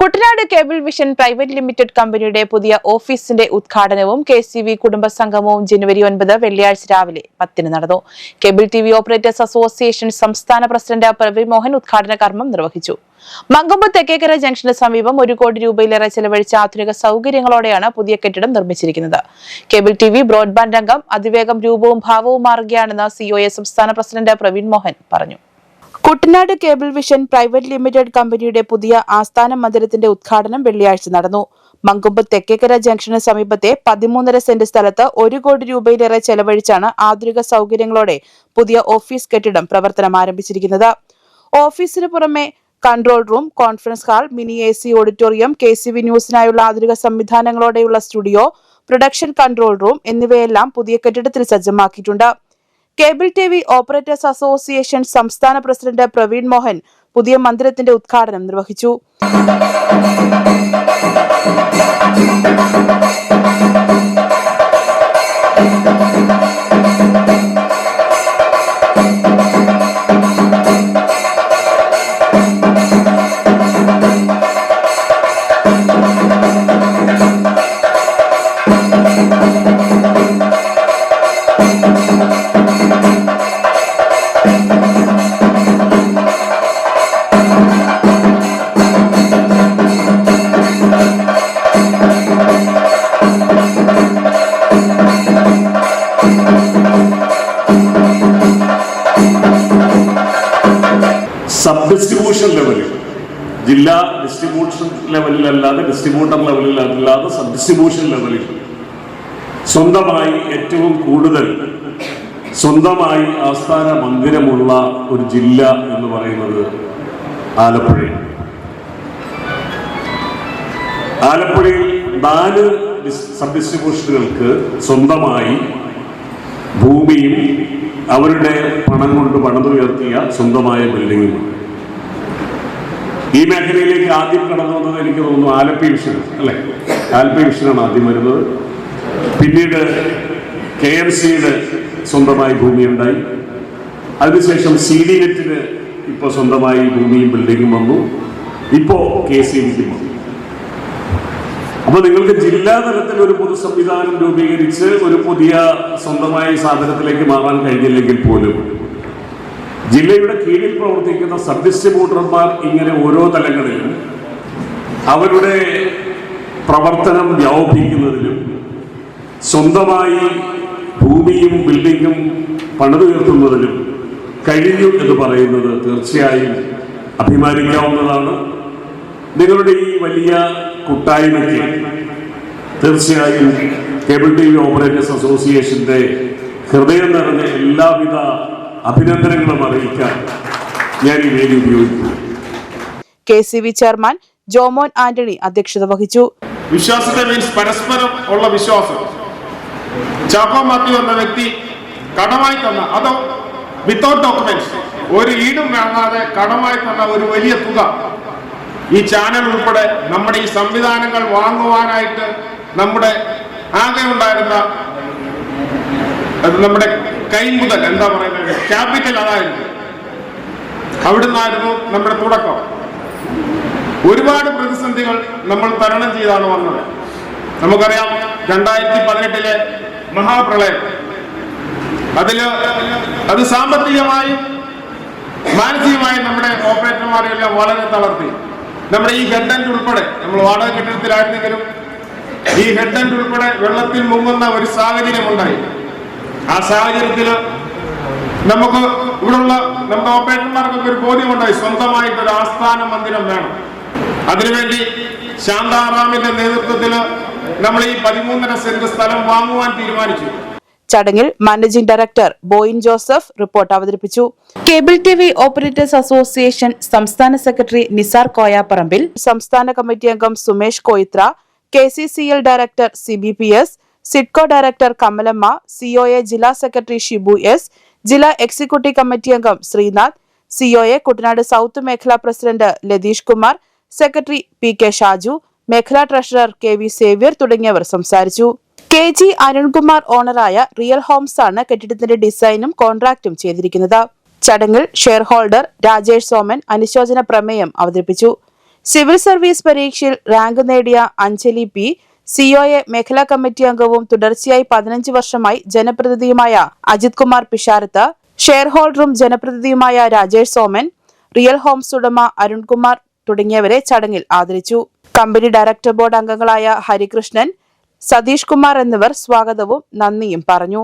Kuttanad cable vision private limited കമ്പനിയുടെ പുതിയ ഓഫീസിന്റെ ഉദ്ഘാടനവും കെ സി വി കുടുംബ സംഗമവും ജനുവരി ഒൻപത് വെള്ളിയാഴ്ച രാവിലെ പത്തിന് നടന്നു. Cable T V operators association സംസ്ഥാന പ്രസിഡന്റ് പ്രവീൺ മോഹൻ ഉദ്ഘാടന കർമ്മം നിർവഹിച്ചു. മങ്കമ്പ് തെക്കേക്കര ജംഗ്ഷന് സമീപം ഒരു കോടി രൂപയിലേറെ ചെലവഴിച്ച ആധുനിക സൗകര്യങ്ങളോടെയാണ് പുതിയ കെട്ടിടം നിർമ്മിച്ചിരിക്കുന്നത്. കേബിൾ ടി വി ബ്രോഡ്ബാൻഡ് രംഗം അതിവേഗം രൂപവും ഭാവവും മാറുകയാണെന്ന് സിഒഎ സംസ്ഥാന പ്രസിഡന്റ് പ്രവീൺ മോഹൻ പറഞ്ഞു. Kuttanad cable vision private limited കമ്പനിയുടെ പുതിയ ആസ്ഥാന മന്ദിരത്തിന്റെ ഉദ്ഘാടനം വെള്ളിയാഴ്ച നടന്നു. മങ്കൊമ്പ് തെക്കേക്കര ജംഗ്ഷന് സമീപത്തെ പതിമൂന്നര സെന്റ് സ്ഥലത്ത് ഒരു കോടി രൂപയിലേറെ ചെലവഴിച്ചാണ് ആധുനിക സൗകര്യങ്ങളോടെ പുതിയ ഓഫീസ് കെട്ടിടം പ്രവർത്തനം ആരംഭിച്ചിരിക്കുന്നത്. ഓഫീസിന് പുറമെ control room conference hall mini A C auditorium K C V ന്യൂസിനായുള്ള ആധുനിക സംവിധാനങ്ങളോടെയുള്ള സ്റ്റുഡിയോ പ്രൊഡക്ഷൻ കൺട്രോൾ റൂം എന്നിവയെല്ലാം പുതിയ കെട്ടിടത്തിൽ സജ്ജമാക്കിയിട്ടുണ്ട്. Cable T V operators association സംസ്ഥാന പ്രസിഡന്റ് പ്രവീൺ മോഹൻ പുതിയ മന്ദിരത്തിന്റെ ഉദ്ഘാടനം നിർവഹിച്ചു. സബ് ഡിസ്ട്രിബ്യൂഷൻ ലെവലിൽ ജില്ലാ ഡിസ്ട്രിബ്യൂഷൻ ലെവലിലല്ലാതെ ഡിസ്ട്രിബ്യൂട്ടർ ലെവലിൽ അല്ലാതെ സബ് ഡിസ്ട്രിബ്യൂഷൻ ലെവലിൽ സ്വന്തമായി ഏറ്റവും കൂടുതൽ സ്വന്തമായി ആസ്ഥാന മന്ദിരമുള്ള ഒരു ജില്ല എന്ന് പറയുന്നത് ആലപ്പുഴയാണ്. ആലപ്പുഴയിൽ നാല് സബ് ഡിസ്ട്രിബ്യൂഷനുകൾക്ക് സ്വന്തമായി ഭൂമിയും അവരുടെ പണം കൊണ്ട് പണിതുയർത്തിയ സ്വന്തമായ ബിൽഡിങ്ങുകൾ ഈ മേഖലയിലേക്ക് ആദ്യം കടന്നു വന്നത് എനിക്ക് തോന്നുന്നു ആലപ്പി വിഷൻ അല്ലെ? ആലപ്പി വിഷനാണ് ആദ്യം വരുന്നത്. പിന്നീട് കെ എം സിയുടെ സ്വന്തമായി ഭൂമി ഉണ്ടായി അതിനുശേഷം സി ഡി നെറ്റിന് ഇപ്പോൾ സ്വന്തമായി ഭൂമിയും ബിൽഡിങ്ങും വന്നു. ഇപ്പോൾ കെ സി ബിക്കും വന്നു. അപ്പൊ നിങ്ങൾക്ക് ജില്ലാ തലത്തിൽ ഒരു പൊതു സംവിധാനം രൂപീകരിച്ച് ഒരു പുതിയ സ്വന്തമായ സാധനത്തിലേക്ക് മാറാൻ കഴിഞ്ഞില്ലെങ്കിൽ പോലും ജില്ലയുടെ കീഴിൽ പ്രവർത്തിക്കുന്ന സബ് ഡിസ്ട്രിബ്യൂട്ടർമാർ ഇങ്ങനെ ഓരോ തലങ്ങളിലും അവരുടെ പ്രവർത്തനം വ്യാപിപ്പിക്കുന്നതിലും സ്വന്തമായി ഭൂമിയും ബിൽഡിങ്ങും പണിതുയർത്തുന്നതിലും കഴിഞ്ഞു എന്ന് പറയുന്നത് തീർച്ചയായും അഭിമാനിക്കാവുന്നതാണ്. നിങ്ങളുടെ ഈ വലിയ കൂട്ടായ്മയ്ക്ക് തീർച്ചയായും കേബിൾ ടി വി ഓപ്പറേറ്റേഴ്സ് അസോസിയേഷന്റെ ഹൃദയം നിറഞ്ഞ എല്ലാവിധ അഭിനന്ദനങ്ങളും അറിയിക്കാൻ ഞാൻ ഈ വേദി ഉപയോഗിക്കുന്നു. K C V chairman Jomon Antony അധ്യക്ഷത വഹിച്ചു. വിശ്വാസത്തെ മീൻസ് പരസ്പരം ഉള്ള വിശ്വാസം. ചാക്കോ മാത്യു വന്ന വ്യക്തി കടമായി തന്ന അതോ വിത്തൗട്ട് ഡോക്യുമെന്റ്സ് ഒരു ഈടും വാങ്ങാതെ കടമായി തന്ന ഒരു വലിയ തുക. ഈ ചാനൽ ഉൾപ്പെടെ നമ്മുടെ ഈ സംവിധാനങ്ങൾ വാങ്ങുവാനായിട്ട് നമ്മുടെ ആകെ ഉണ്ടായിരുന്ന നമ്മുടെ കൈമുതൽ എന്താ പറയുന്നത്? ക്യാപിറ്റൽ അതായിരുന്നു. അവിടുന്നായിരുന്നു നമ്മുടെ തുടക്കം. ഒരുപാട് പ്രതിസന്ധികൾ നമ്മൾ തരണം ചെയ്താണ് വന്നത്. നമുക്കറിയാം രണ്ടായിരത്തി പതിനെട്ടിലെ മഹാപ്രളയം. അതിൽ അത് സാമ്പത്തികമായും മാനസികമായും നമ്മുടെ ഓപ്പറേറ്റർമാരെല്ലാം വളരെ തളർത്തി. നമ്മുടെ ഈ ഹെഡ് ആൻഡ് ഉൾപ്പെടെ നമ്മൾ വാടക കെട്ടിടത്തിലായിരുന്നെങ്കിലും ഈ ഹെഡ് ആൻഡ് ഉൾപ്പെടെ വെള്ളത്തിൽ മുങ്ങുന്ന ഒരു സാഹചര്യം ഉണ്ടായി. ആ സാഹചര്യത്തിൽ നമുക്ക് ഇവിടെയുള്ള നമ്മുടെ ഓപ്പറേറ്റർമാർക്കൊക്കെ ഒരു ബോധ്യമുണ്ടായി. സ്വന്തമായിട്ട് ഒരു ആസ്ഥാന മന്ദിരം വേണം. അതിനുവേണ്ടി ശാന്താറാമിന്റെ നേതൃത്വത്തിൽ നമ്മൾ ഈ പതിമൂന്നര സെന്റ് സ്ഥലം വാങ്ങുവാൻ തീരുമാനിച്ചു. ചടങ്ങിൽ managing director Boyin Joseph report അവതരിപ്പിച്ചു. Cable T V operators association സംസ്ഥാന സെക്രട്ടറി നിസാർ കോയാപ്പറമ്പിൽ. സംസ്ഥാന കമ്മിറ്റി അംഗം Sumesh Koithra K C C L director C B P S SIDCO director Kamalamma COA ജില്ലാ സെക്രട്ടറി ഷിബു എസ് ജില്ലാ എക്സിക്യൂട്ടീവ് കമ്മിറ്റി അംഗം Sreenath COA Kuttanad south മേഖലാ president Latheesh Kumar secretary P K Shaju മേഖലാ treasurer K V Xavier തുടങ്ങിയവർ സംസാരിച്ചു. K G Arunkumar ഓണറായ Real Homes ആണ് കെട്ടിടത്തിന്റെ ഡിസൈനും കോൺട്രാക്റ്റും ചെയ്തിരിക്കുന്നത്. ചടങ്ങിൽ ഷെയർ ഹോൾഡർ രാജേഷ് സോമൻ അനുശോചന പ്രമേയം അവതരിപ്പിച്ചു. സിവിൽ സർവീസ് പരീക്ഷയിൽ റാങ്ക് നേടിയ അഞ്ജലി പി സിഒഎ മേഖലാ കമ്മിറ്റി അംഗവും തുടർച്ചയായി പതിനഞ്ച് വർഷമായി ജനപ്രതിനിധിയുമായ അജിത് കുമാർ പിഷാരത്ത് ഷെയർ ഹോൾഡറും ജനപ്രതിനിധിയുമായ രാജേഷ് സോമൻ റിയൽ ഹോംസ് ഉടമ അരുൺകുമാർ തുടങ്ങിയവരെ ചടങ്ങിൽ ആദരിച്ചു. കമ്പനി ഡയറക്ടർ ബോർഡ് അംഗങ്ങളായ ഹരികൃഷ്ണൻ സതീഷ് കുമാർ എന്നിവർ സ്വാഗതവും നന്ദിയും പറഞ്ഞു